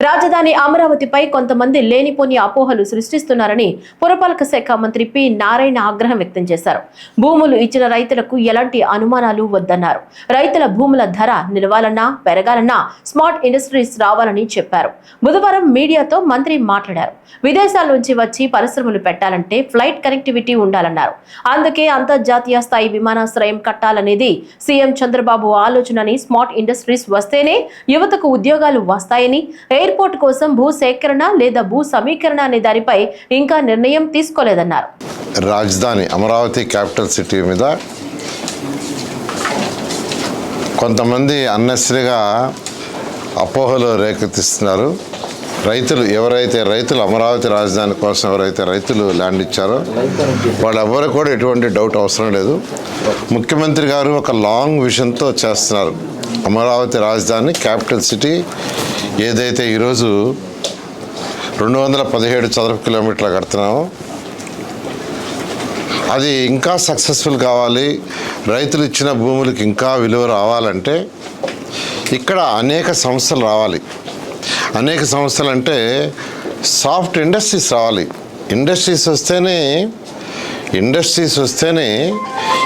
రాజధాని అమరావతిపై కొంతమంది లేనిపోని అపోహలు సృష్టిస్తున్నారని పురపాలక శాఖ మంత్రి పి నారాయణ ఆగ్రహం వ్యక్తం చేశారు. భూములు ఇచ్చిన రైతులకు ఎలాంటి అనుమానాలు వద్దన్నారు. రైతుల భూముల ధర నిలవాలన్నా పెరగాలన్నా స్మార్ట్ ఇండస్ట్రీస్ రావాలని చెప్పారు. బుధవారం మీడియాతో మంత్రి మాట్లాడారు. విదేశాల నుంచి వచ్చి పరిశ్రమలు పెట్టాలంటే ఫ్లైట్ కనెక్టివిటీ ఉండాలన్నారు. అందుకే అంతర్జాతీయ స్థాయి విమానాశ్రయం కట్టాలనేది సీఎం చంద్రబాబు ఆలోచనని స్మార్ట్ ఇండస్ట్రీస్ వస్తేనే యువతకు ఉద్యోగాలు వస్తాయని ఎయిర్పోర్ట్ కోసం భూ సేకరణ లేదా భూ సమీకరణ అనే దానిపై ఇంకా నిర్ణయం తీసుకోలేదన్నారు. రాజధాని అమరావతి క్యాపిటల్ సిటీ మీద కొంతమంది అన్నెసరిగా అపోహలు రేకెత్తిస్తున్నారు. రైతులు ఎవరైతే రైతులు అమరావతి రాజధాని కోసం ఎవరైతే రైతులు ల్యాండ్ ఇచ్చారో వాళ్ళెవరు కూడా ఎటువంటి డౌట్ అవసరం లేదు. ముఖ్యమంత్రి గారు ఒక లాంగ్ విజన్తో చేస్తున్నారు. అమరావతి రాజధాని క్యాపిటల్ సిటీ ఏదైతే ఈరోజు రెండు వందల పదిహేడు చదరపు కిలోమీటర్లు కడుతున్నామో అది ఇంకా సక్సెస్ఫుల్ కావాలి. రైతులు ఇచ్చిన భూములకు ఇంకా విలువ రావాలంటే ఇక్కడ అనేక సంస్థలు రావాలి. అనేక సంస్థలు అంటే సాఫ్ట్ ఇండస్ట్రీస్ రావాలి. ఇండస్ట్రీస్ వస్తేనే ఇండస్ట్రీస్ వస్తేనే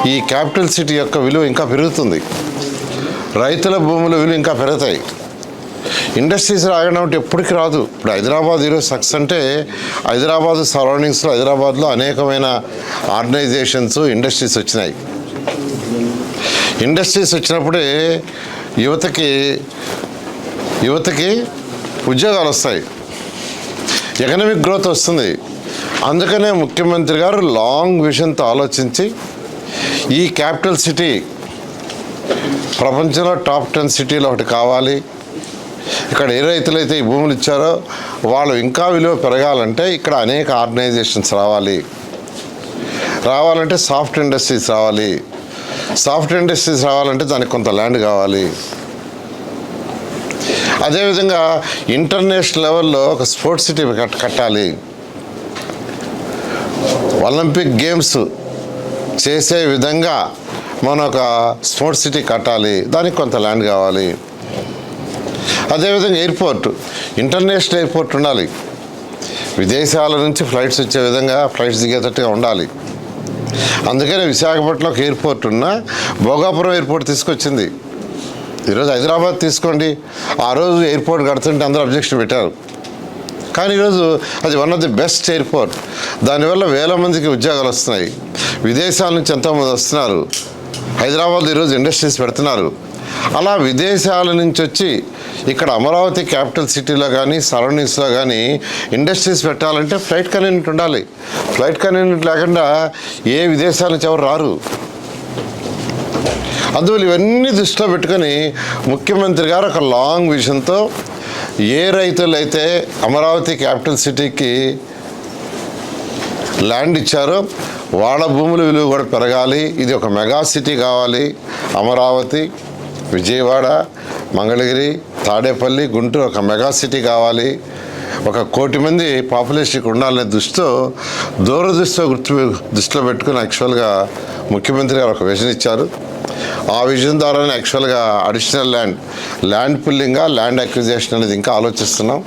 ఈ క్యాపిటల్ సిటీ యొక్క విలువ ఇంకా పెరుగుతుంది. రైతుల భూముల విలువ ఇంకా పెరుగుతాయి. ఇండస్ట్రీస్ రాగడం అంటే ఎప్పటికీ రాదు. ఇప్పుడు హైదరాబాద్ ఈరోజు సక్సెస్ అంటే హైదరాబాద్ సరౌండింగ్స్లో హైదరాబాద్లో అనేకమైన ఆర్గనైజేషన్స్ ఇండస్ట్రీస్ వచ్చినాయి. ఇండస్ట్రీస్ వచ్చినప్పుడే యువతకి యువతకి ఉద్యోగాలు వస్తాయి. ఎకనామిక్ గ్రోత్ వస్తుంది. అందుకనే ముఖ్యమంత్రి గారు లాంగ్ విజన్తో ఆలోచించి ఈ క్యాపిటల్ సిటీ ప్రపంచంలో టాప్ టెన్ సిటీలో ఒకటి కావాలి. ఇక్కడ ఏ రైతులైతే ఈ భూములు ఇచ్చారో వాళ్ళు ఇంకా విలువ పెరగాలంటే ఇక్కడ అనేక ఆర్గనైజేషన్స్ రావాలి. రావాలంటే సాఫ్ట్ ఇండస్ట్రీస్ రావాలి. సాఫ్ట్ ఇండస్ట్రీస్ రావాలంటే దానికి కొంత ల్యాండ్ కావాలి. అదేవిధంగా ఇంటర్నేషనల్ లెవెల్లో ఒక స్పోర్ట్స్ సిటీ కట్ కట్టాలి. ఒలింపిక్ గేమ్స్ చేసే విధంగా మనం ఒక స్పోర్ట్స్ సిటీ కట్టాలి. దానికి కొంత ల్యాండ్ కావాలి. అదేవిధంగా ఎయిర్పోర్ట్ ఇంటర్నేషనల్ ఎయిర్పోర్ట్ ఉండాలి. విదేశాల నుంచి ఫ్లైట్స్ వచ్చే విధంగా ఫ్లైట్స్ దిగేటట్టుగా ఉండాలి. అందుకనే విశాఖపట్నంలో ఒక ఎయిర్పోర్ట్ ఉన్న భోగాపురం ఎయిర్పోర్ట్ తీసుకొచ్చింది. ఈరోజు హైదరాబాద్ తీసుకోండి. ఆ రోజు ఎయిర్పోర్ట్ కడుతుంటే అందరూ అబ్జెక్షన్ పెట్టారు. కానీ ఈరోజు అది one of the best airport. దానివల్ల వేల మందికి ఉద్యోగాలు వస్తున్నాయి. విదేశాల నుంచి ఎంతోమంది వస్తున్నారు. హైదరాబాద్ ఈరోజు ఇండస్ట్రీస్ పెడుతున్నారు. అలా విదేశాల నుంచి వచ్చి ఇక్కడ అమరావతి క్యాపిటల్ సిటీలో కానీ సరౌండింగ్స్లో కానీ ఇండస్ట్రీస్ పెట్టాలంటే ఫ్లైట్ కన్వీనియంట్ ఉండాలి. ఫ్లైట్ కన్వీనియంట్ లేకుండా ఏ విదేశాల నుంచి ఎవరు రారు? అందువల్ల ఇవన్నీ దృష్టిలో పెట్టుకొని ముఖ్యమంత్రి గారు ఒక లాంగ్ విజన్తో ఏ రైతులు అయితే అమరావతి క్యాపిటల్ సిటీకి ల్యాండ్ ఇచ్చారో వాళ్ళ భూముల విలువ కూడా పెరగాలి. ఇది ఒక మెగా సిటీ కావాలి అమరావతి. విజయవాడ మంగళగిరి తాడేపల్లి గుంటూరు ఒక మెగా సిటీ కావాలి. ఒక కోటి మంది పాపులేషన్ ఇక్కడ ఉండాలనే దృష్టితో దూరదృష్టితో గుర్తు దృష్టిలో పెట్టుకుని యాక్చువల్గా ముఖ్యమంత్రి గారు ఒక విజన్ ఇచ్చారు. ఆ విజన్ ద్వారానే యాక్చువల్గా అడిషనల్ ల్యాండ్ ల్యాండ్ పుల్లింగా ల్యాండ్ అక్విజేషన్ అనేది ఇంకా ఆలోచిస్తున్నాం.